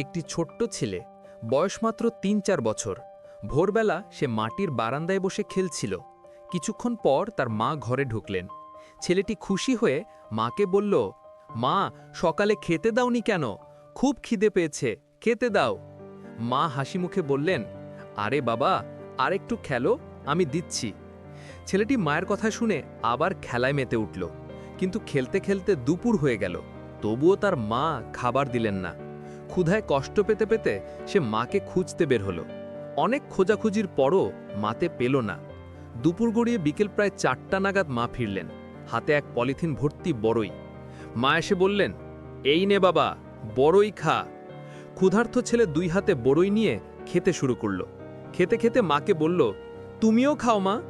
একটি ছোট্ট ছেলে, বয়স মাত্র তিন চার বছর। ভোরবেলা সে মাটির বারান্দায় বসে খেলছিল। কিছুক্ষণ পর তার মা ঘরে ঢুকলেন। ছেলেটি খুশি হয়ে মাকে বলল, মা, সকালে খেতে দাওনি কেন? খুব খিদে পেয়েছে, খেতে দাও। মা হাসি মুখে বললেন, আরে বাবা আরেকটু খেলো, আমি দিচ্ছি। ছেলেটি মায়ের কথা শুনে আবার খেলায় মেতে উঠল। কিন্তু খেলতে খেলতে দুপুর হয়ে গেল। তবুও তার মা খাবার দিলেন না। ক্ষুধায় কষ্ট পেতে পেতে সে মাকে খুঁজতে বের হলো। অনেক খোঁজাখুঁজির পরও মাতে পেল না। দুপুর গড়িয়ে বিকেল প্রায় চারটা নাগাদ মা ফিরলেন। হাতে এক পলিথিন ভর্তি বড়ই। মা এসে বললেন, এই নে বাবা, বড়ই খা। ক্ষুধার্থ ছেলে দুই হাতে বড়ই নিয়ে খেতে শুরু করল। খেতে খেতে মাকে বলল, তুমিও খাও মা।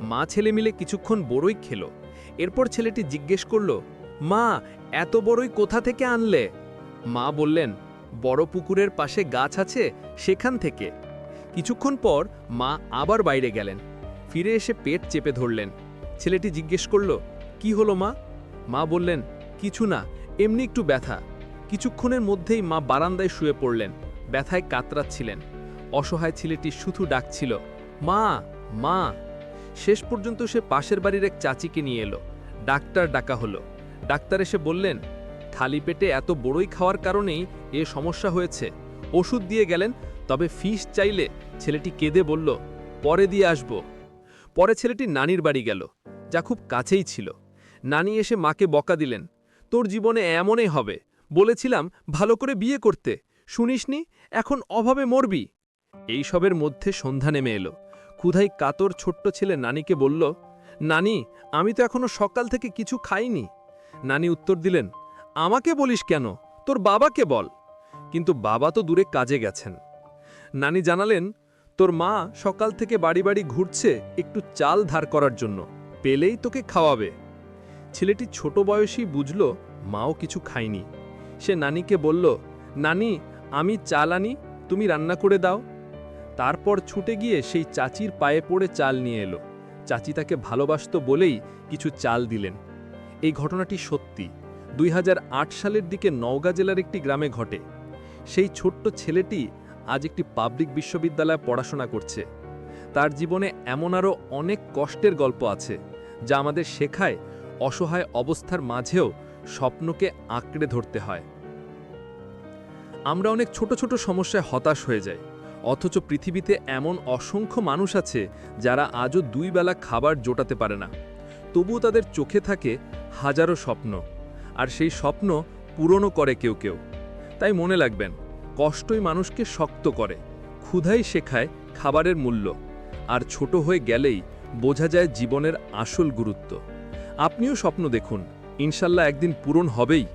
মা ছেলে মিলে কিছুক্ষণ বড়ই খেলো। এরপর ছেলেটি জিজ্ঞেস করল, মা, এত বড়ই কোথা থেকে আনলে? মা বললেন বড় পুকুরের পাশে গাছ আছে সেখান থেকে। কিছুক্ষণ পর মা আবার বাইরে গেলেন। ফিরে এসে পেট চেপে ধরলেন। ছেলেটি জিজ্ঞেস করল, কি হলো মা? মা বললেন, কিছু না, এমনি একটু ব্যথা। কিছুক্ষণের মধ্যেই মা বারান্দায় শুয়ে পড়লেন, ব্যথায় কাতরাচ্ছিলেন। অসহায় ছেলেটি শুধু ডাকছিল, মা মা। শেষ পর্যন্ত সে পাশের বাড়ির এক চাচিকে নিয়ে এলো। ডাক্তার ডাকা হলো। ডাক্তার এসে বললেন খালি পেটে এত বড়ই খাওয়ার কারণেই এ সমস্যা হয়েছে। ওষুধ দিয়ে গেলেন, তবে ফিস চাইলে ছেলেটি কেঁদে বলল, পরে দিয়ে আসব। পরে ছেলেটি নানির বাড়ি গেল, যা খুব কাছেই ছিল। নানি এসে মাকে বকা দিলেন, তোর জীবনে এমনই হবে। বলেছিলাম, ভালো করে বিয়ে করতে। শুনিসনি, এখন অভাবে মরবি। এইসবের মধ্যে সন্ধ্যা নেমে এলো। ক্ষুধাই কাতর ছোট্ট ছেলে নানিকে বলল, নানি, আমি তো এখনও সকাল থেকে কিছু খাইনি। নানি উত্তর দিলেন আমাকে বলিস কেন? তোর বাবাকে বল। কিন্তু বাবা তো দূরে কাজে গেছেন। নানি জানালেন, তোর মা সকাল থেকে বাড়ি বাড়ি ঘুরছে একটু চাল ধার করার জন্য। পেলেই তোকে খাওয়াবে। ছেলেটি ছোট বয়সী বুঝল মাও কিছু খায়নি। সে নানিকে বলল, নানি, আমি চাল আনি, তুমি রান্না করে দাও। তারপর ছুটে গিয়ে সেই চাচির পায়ে পড়ে চাল নিয়ে এলো। চাচি তাকে ভালোবাসত বলেই কিছু চাল দিলেন। এই ঘটনাটি সত্যি। দুই হাজার আট সালের দিকে নওগাঁ জেলার একটি গ্রামে ঘটে। সেই ছোট্ট ছেলেটি আজ একটি পাবলিক বিশ্ববিদ্যালয়ে পড়াশোনা করছে। তার জীবনে এমন আরও অনেক কষ্টের গল্প আছে, যা আমাদের শেখায় অসহায় অবস্থার মাঝেও স্বপ্নকে আঁকড়ে ধরতে হয়। আমরা অনেক ছোট ছোট সমস্যায় হতাশ হয়ে যাই, অথচ পৃথিবীতে এমন অসংখ্য মানুষ আছে যারা আজও দুই বেলা খাবার জোটাতে পারে না। তবুও তাদের চোখে থাকে হাজারো স্বপ্ন। আর সেই স্বপ্ন পূরণও করে কেউ কেউ। তাই মনে লাগবেন কষ্টই মানুষকে শক্ত করে, ক্ষুধাই শেখায় খাবারের মূল্য, আর ছোট হয়ে গেলেই বোঝা যায় জীবনের আসল গুরুত্ব। আপনিও স্বপ্ন দেখুন, ইনশাল্লাহ একদিন পূরণ হবেই।